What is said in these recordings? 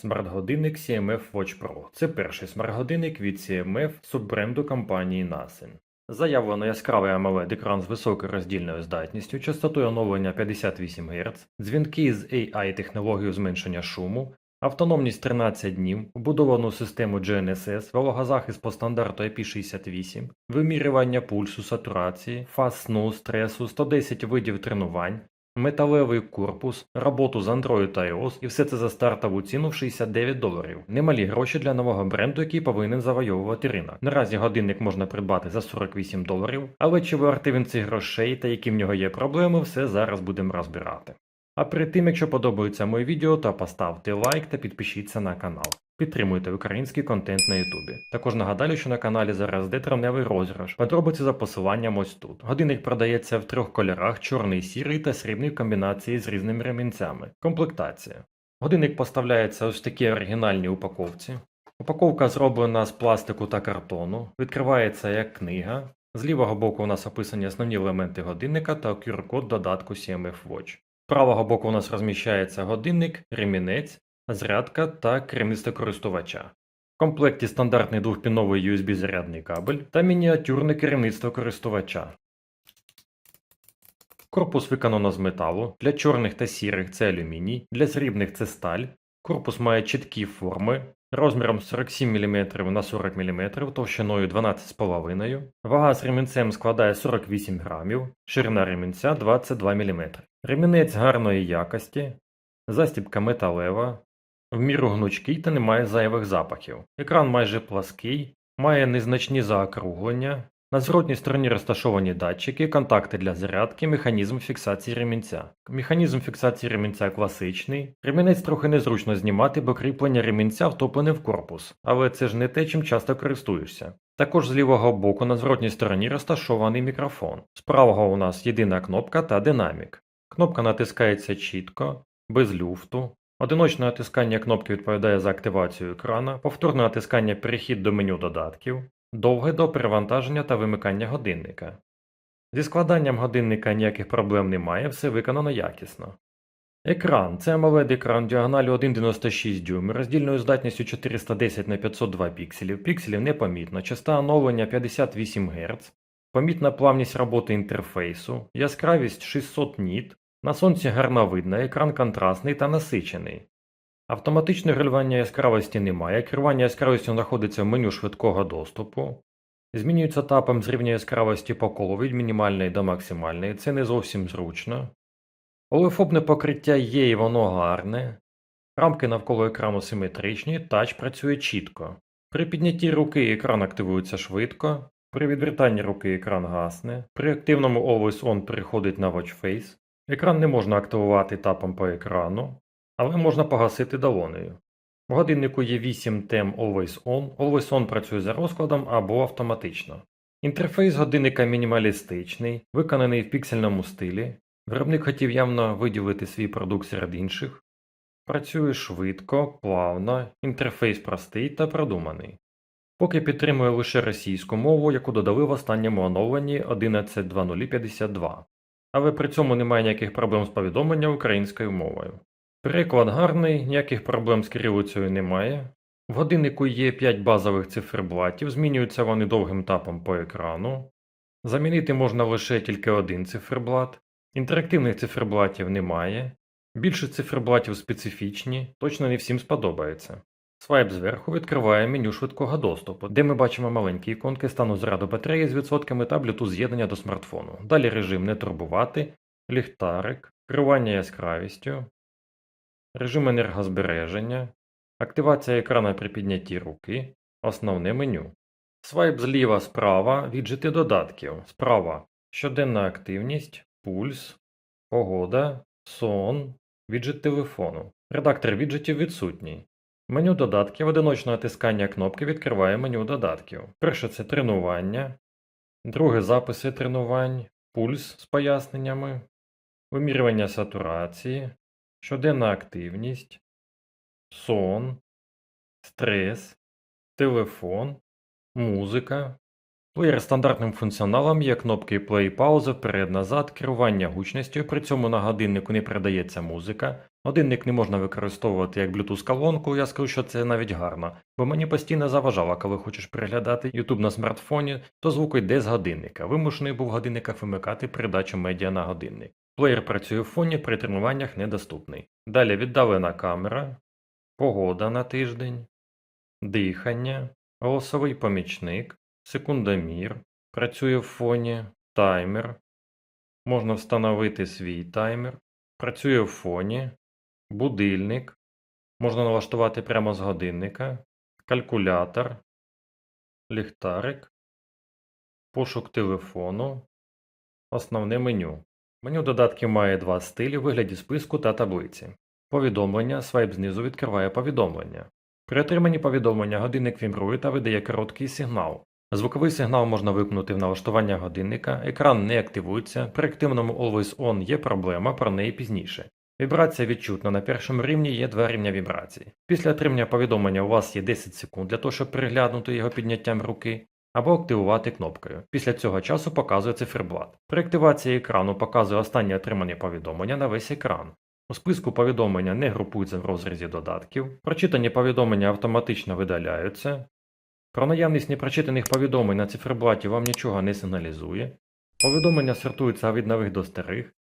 Смарт-годинник CMF Watch Pro. Це перший смарт-годинник від CMF суббренду компанії Nasen. Заявлено яскравий AMOLED екран з високою роздільною здатністю, частотою оновлення 58 Гц, дзвінки з AI технологією зменшення шуму, автономність 13 днів, вбудовану систему GNSS, вологозахист по стандарту IP68, вимірювання пульсу, сатурації, фаз сну, стресу, 110 видів тренувань, металевий корпус, роботу з Android та iOS і все це за стартову ціну в 69 доларів. Немалі гроші для нового бренду, який повинен завойовувати ринок. Наразі годинник можна придбати за 48 доларів, але чи вартий він цих грошей та які в нього є проблеми, все зараз будемо розбирати. А перед тим, якщо подобається моє відео, то поставте лайк та підпишіться на канал. Підтримуйте український контент на Ютубі. Також нагадаю, що на каналі зараз йде травневий розіграш. Подробиці за посиланням ось тут. Годинник продається в трьох кольорах: чорний, сірий та срібний в комбінації з різними ремінцями. Комплектація. Годинник поставляється ось в такій оригінальній упаковці. Упаковка зроблена з пластику та картону, відкривається як книга. З лівого боку у нас описані основні елементи годинника та QR-код додатку CMF Watch. З правого боку у нас розміщається годинник, ремінець, зарядка та керівництво користувача. В комплекті стандартний двохпіновий USB зарядний кабель та мініатюрне керівництво користувача. Корпус виконано з металу, для чорних та сірих це алюміній, для срібних це сталь. Корпус має чіткі форми розміром 47 мм на 40 мм, товщиною 12,5 Вага з ремінцем складає 48 грамів, ширина ремінця 22 мм. Ремінець гарної якості, застібка металева, в міру гнучкий та не має зайвих запахів. Екран майже плаский, має незначні заокруглення. На зворотній стороні розташовані датчики, контакти для зарядки, механізм фіксації ремінця. Механізм фіксації ремінця класичний. Ремінець трохи незручно знімати, бо кріплення ремінця втоплене в корпус, але це ж не те, чим часто користуєшся. Також з лівого боку на зворотній стороні розташований мікрофон. З правого у нас єдина кнопка та динамік. Кнопка натискається чітко, без люфту. Одиночне натискання кнопки відповідає за активацію екрана, повторне натискання перехід до меню додатків, довге до перевантаження та вимикання годинника. Зі складанням годинника ніяких проблем немає, все виконано якісно. Екран це AMOLED екран діагоналю 1,96 дюйм, роздільною здатністю 410 на 502 пікселів, пікселів непомітно, частота оновлення 58 Гц, помітна плавність роботи інтерфейсу, яскравість 600 ніт, на сонці гарно видно, екран контрастний та насичений. Автоматичне регулювання яскравості немає, керування яскравістю знаходиться в меню швидкого доступу. Змінюється тапом з рівня яскравості по колу від мінімальної до максимальної, це не зовсім зручно. Олефобне покриття є і воно гарне. Рамки навколо екрану симетричні, тач працює чітко. При піднятті руки екран активується швидко, при відвертанні руки екран гасне, при активному Always On переходить на Watch Face. Екран не можна активувати тапом по екрану, але можна погасити долонею. В годиннику є 8 тем Always On, Always On працює за розкладом або автоматично. Інтерфейс годинника мінімалістичний, виконаний в піксельному стилі. Виробник хотів явно виділити свій продукт серед інших. Працює швидко, плавно, інтерфейс простий та продуманий. Поки підтримує лише російську мову, яку додали в останньому оновленні 11.2.052, але при цьому немає ніяких проблем з повідомленням українською мовою. Переклад гарний, ніяких проблем з кирилицею немає. В годиннику є 5 базових циферблатів, змінюються вони довгим тапом по екрану. Замінити можна лише тільки один циферблат. Інтерактивних циферблатів немає. Більше циферблатів специфічні, точно не всім сподобається. Свайп зверху відкриває меню швидкого доступу, де ми бачимо маленькі іконки стану заряду батареї з відсотками та Bluetooth з'єднання до смартфону. Далі режим не турбувати, ліхтарик, керування яскравістю, режим енергозбереження, активація екрана при піднятті руки, основне меню. Свайп зліва справа віджити додатків. Справа щоденна активність, пульс, погода, сон, віджит телефону. Редактор віджитів відсутній. Меню додатків. Одиночне натискання кнопки відкриває меню додатків. Перше це тренування, друге записи тренувань, пульс з поясненнями, вимірювання сатурації, щоденна активність, сон, стрес, телефон, музика, Плеєр стандартним функціоналом є кнопки play, пауза, вперед-назад, керування гучністю, при цьому на годиннику не передається музика. Годинник не можна використовувати як Bluetooth-колонку, я скажу, що це навіть гарно, бо мені постійно заважало, коли хочеш переглядати YouTube на смартфоні, то звук йде з годинника. Вимушений був в годинниках вимикати передачу медіа на годинник. Плеєр працює в фоні, при тренуваннях недоступний. Далі віддалена камера, погода на тиждень, дихання, голосовий помічник, секундомір, працює в фоні, таймер. Можна встановити свій таймер, працює в фоні, будильник, можна налаштувати прямо з годинника, калькулятор, ліхтарик, пошук телефону, основне меню. Меню додатків має два стилі у вигляді списку та таблиці. Повідомлення, свайп знизу відкриває повідомлення. При отриманні повідомлення годинник вібрує та видає короткий сигнал. Звуковий сигнал можна вимкнути в налаштування годинника, екран не активується, при активному Always On є проблема, про неї пізніше. Вібрація відчутна на першому рівні є два рівня вібрації. Після отримання повідомлення у вас є 10 секунд для того, щоб переглянути його підняттям руки, або активувати кнопкою. Після цього часу показує циферблат. При активації екрану показує останнє отримані повідомлення на весь екран. У списку повідомлення не групуються в розрізі додатків, прочитані повідомлення автоматично видаляються. Про наявність непрочитаних повідомлень на циферблаті вам нічого не сигналізує. Повідомлення сортуються від нових до старих.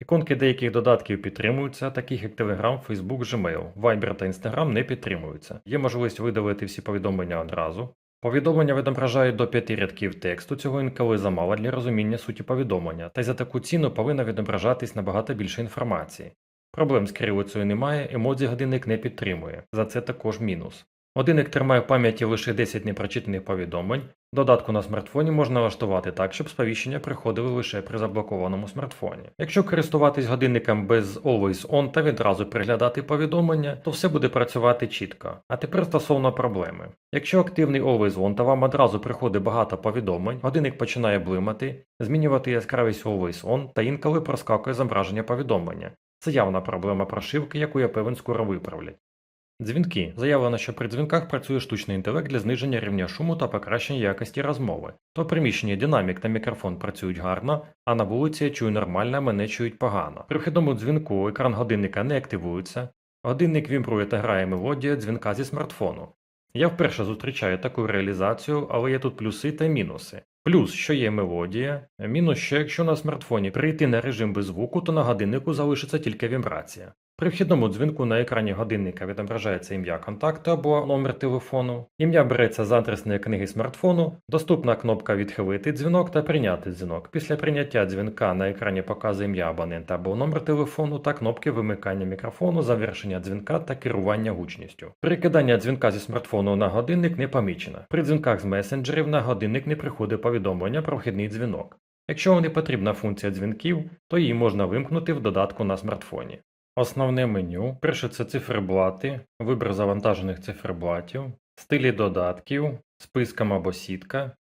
Іконки деяких додатків підтримуються, таких як Telegram, Facebook, Gmail, Viber та Instagram не підтримуються. Є можливість видалити всі повідомлення одразу. Повідомлення відображають до 5 рядків тексту, цього інколи замало для розуміння суті повідомлення, та й за таку ціну повинна відображатись набагато більше інформації. Проблем з кирилицею немає, емодзі годинник не підтримує, за це також мінус. Годинник тримає в пам'яті лише 10 непрочитаних повідомлень. Додатку на смартфоні можна налаштувати так, щоб сповіщення приходили лише при заблокованому смартфоні. Якщо користуватись годинником без Always On та відразу переглядати повідомлення, то все буде працювати чітко. А тепер стосовно проблеми. Якщо активний Always On та вам одразу приходить багато повідомлень, годинник починає блимати, змінювати яскравість Always On та інколи проскакує зображення повідомлення. Це явна проблема прошивки, яку я певен скоро виправлять. Дзвінки. Заявлено, що при дзвінках працює штучний інтелект для зниження рівня шуму та покращення якості розмови. То в приміщенні динамік та мікрофон працюють гарно, а на вулиці я чую нормально, мене чують погано. При вхідному дзвінку екран годинника не активується, годинник вібрує та грає мелодія дзвінка зі смартфону. Я вперше зустрічаю таку реалізацію, але є тут плюси та мінуси. Плюс, що є мелодія, мінус, що якщо на смартфоні перейти на режим без звуку, то на годиннику залишиться тільки вібрація. При вхідному дзвінку на екрані годинника відображається ім'я контакту або номер телефону. Ім'я береться з адресної книги смартфону, доступна кнопка Відхилити дзвінок та прийняти дзвінок. Після прийняття дзвінка на екрані показує ім'я абонента або номер телефону та кнопки вимикання мікрофону, завершення дзвінка та керування гучністю. Прикидання дзвінка зі смартфону на годинник не помічено. При дзвінках з месенджерів на годинник не приходить повідомлення про вхідний дзвінок. Якщо вам не потрібна функція дзвінків, то її можна вимкнути в додатку на смартфоні. Основне меню. Перше це циферблати, вибір завантажених циферблатів, стилі додатків, списком або сітка,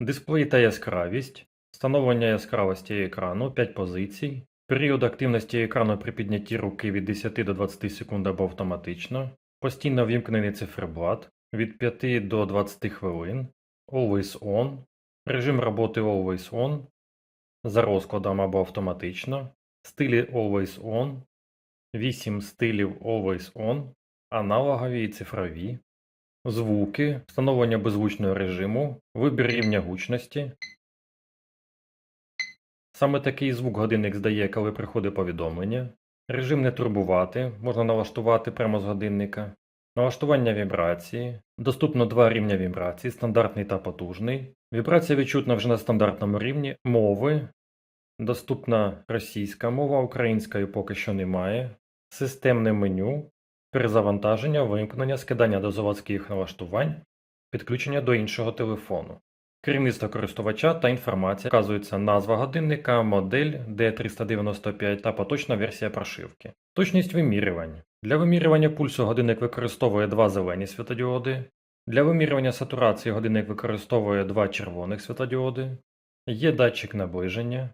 дисплей та яскравість, встановлення яскравості екрану 5 позицій, період активності екрану при піднятті руки від 10 до 20 секунд або автоматично, постійно вімкнений циферблат від 5 до 20 хвилин, Always On, режим роботи Always On, за розкладом або автоматично, стилі Always On, 8 стилів Always On, аналогові і цифрові, звуки, встановлення беззвучного режиму, вибір рівня гучності. Саме такий звук годинник здає, коли приходить повідомлення. Режим не турбувати, можна налаштувати прямо з годинника. Налаштування вібрації. Доступно два рівня вібрації, стандартний та потужний. Вібрація відчутна вже на стандартному рівні. Мови. Доступна російська мова, української поки що немає. Системне меню. Перезавантаження, вимкнення, скидання до заводських налаштувань, підключення до іншого телефону. Керівництво користувача та інформація вказується назва годинника, модель D395 та поточна версія прошивки. Точність вимірювань. Для вимірювання пульсу годинник використовує два зелені світодіоди. Для вимірювання сатурації годинник використовує два червоних світодіоди. Є датчик наближення.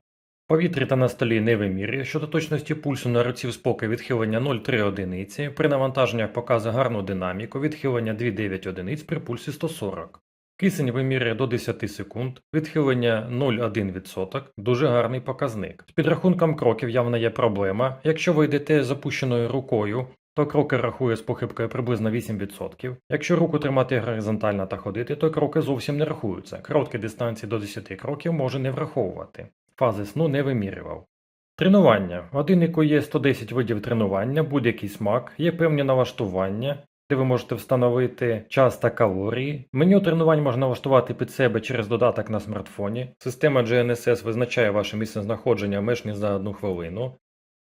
Повітря та на столі не вимірює. Щодо точності пульсу на руці в спокій відхилення 0,3 одиниці. При навантаженнях показує гарну динаміку, відхилення 2,9 одиниць при пульсі 140. Кисень вимірює до 10 секунд, відхилення 0,1%, дуже гарний показник. З підрахунком кроків явно є проблема. Якщо ви йдете з опущеною рукою, то кроки рахує з похибкою приблизно 8%. Якщо руку тримати горизонтально та ходити, то кроки зовсім не рахуються. Короткі дистанції до 10 кроків може не враховувати. Фази сну не вимірював. Тренування. В годиннику є 110 видів тренування, будь-який смак, є певні налаштування, де ви можете встановити час та калорії. Меню тренувань можна налаштувати під себе через додаток на смартфоні. Система GNSS визначає ваше місце знаходження меж не за одну хвилину.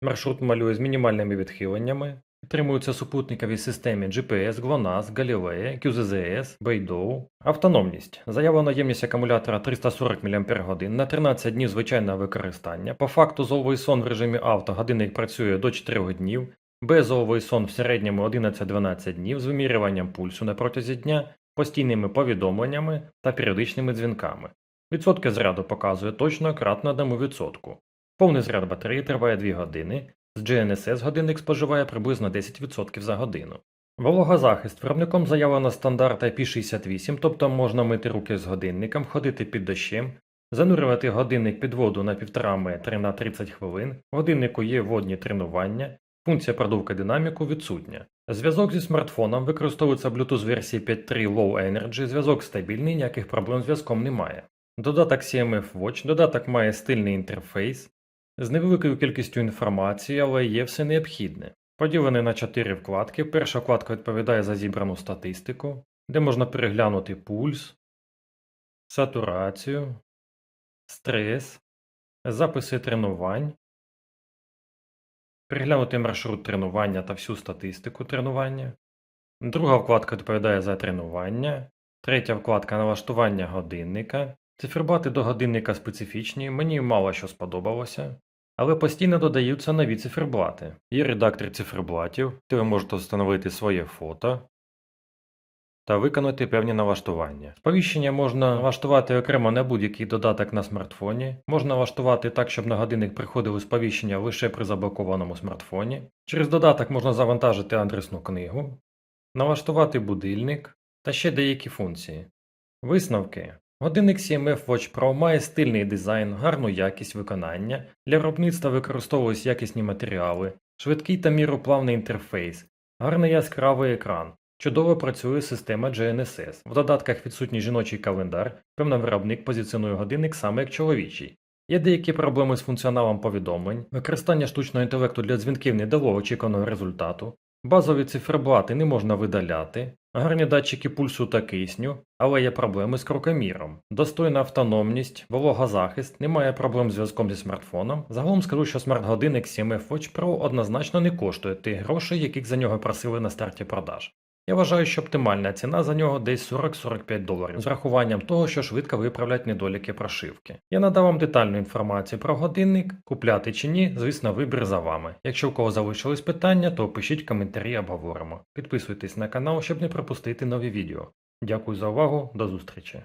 Маршрут малює з мінімальними відхиленнями. Підтримуються супутникові системі GPS, GLONASS, Galileo, QZZS, Beidou. Автономність. Заявлена ємність акумулятора 340 мАч на 13 днів звичайного використання. По факту золовий сон в режимі авто годинник працює до 4 днів. Безоловий сон в середньому 11-12 днів з вимірюванням пульсу на протязі дня, постійними повідомленнями та періодичними дзвінками. Відсотки зряду показує точно кратно 1%. Повний зряд батареї триває 2 години, з GNSS годинник споживає приблизно 10% за годину. Вологозахист виробником заявлено стандарт IP68, тобто можна мити руки з годинником, ходити під дощем, занурювати годинник під воду на 1,5 метри на 30 хвилин, годиннику є водні тренування, функція продувки динаміку відсутня. Зв'язок зі смартфоном використовується Bluetooth версії 5.3 Low Energy, зв'язок стабільний, ніяких проблем з зв'язком немає. Додаток CMF Watch, додаток має стильний інтерфейс, з невеликою кількістю інформації, але є все необхідне. Поділений на 4 вкладки. Перша вкладка відповідає за зібрану статистику, де можна переглянути пульс, сатурацію, стрес, записи тренувань, переглянути маршрут тренування та всю статистику тренування. Друга вкладка відповідає за тренування. Третя вкладка налаштування годинника. Циферблати до годинника специфічні, мені мало що сподобалося. Але постійно додаються нові циферблати. Є редактор циферблатів, де ви можете встановити своє фото та виконати певні налаштування. Сповіщення можна налаштувати окремо на будь-який додаток на смартфоні, можна налаштувати так, щоб на годинник приходили сповіщення лише при заблокованому смартфоні. Через додаток можна завантажити адресну книгу, налаштувати будильник та ще деякі функції. Висновки. Годинник CMF Watch Pro має стильний дизайн, гарну якість виконання, для виробництва використовують якісні матеріали, швидкий та міроплавний інтерфейс, гарний яскравий екран, чудово працює система GNSS. В додатках відсутній жіночий календар, певно виробник позиціонує годинник саме як чоловічий. Є деякі проблеми з функціоналом повідомлень, використання штучного інтелекту для дзвінків не дало очікуваного результату, базові циферблати не можна видаляти, гарні датчики пульсу та кисню, але є проблеми з крокоміром, достойна автономність, вологозахист, немає проблем з зв'язком зі смартфоном. Загалом скажу, що смарт-годинник CMF Watch Pro однозначно не коштує тих грошей, яких за нього просили на старті продаж. Я вважаю, що оптимальна ціна за нього десь 40-45 доларів, з рахуванням того, що швидко виправлять недоліки прошивки. Я надав вам детальну інформацію про годинник, купляти чи ні, звісно, вибір за вами. Якщо у кого залишились питання, то пишіть коментарі, обговоримо. Підписуйтесь на канал, щоб не пропустити нові відео. Дякую за увагу, до зустрічі.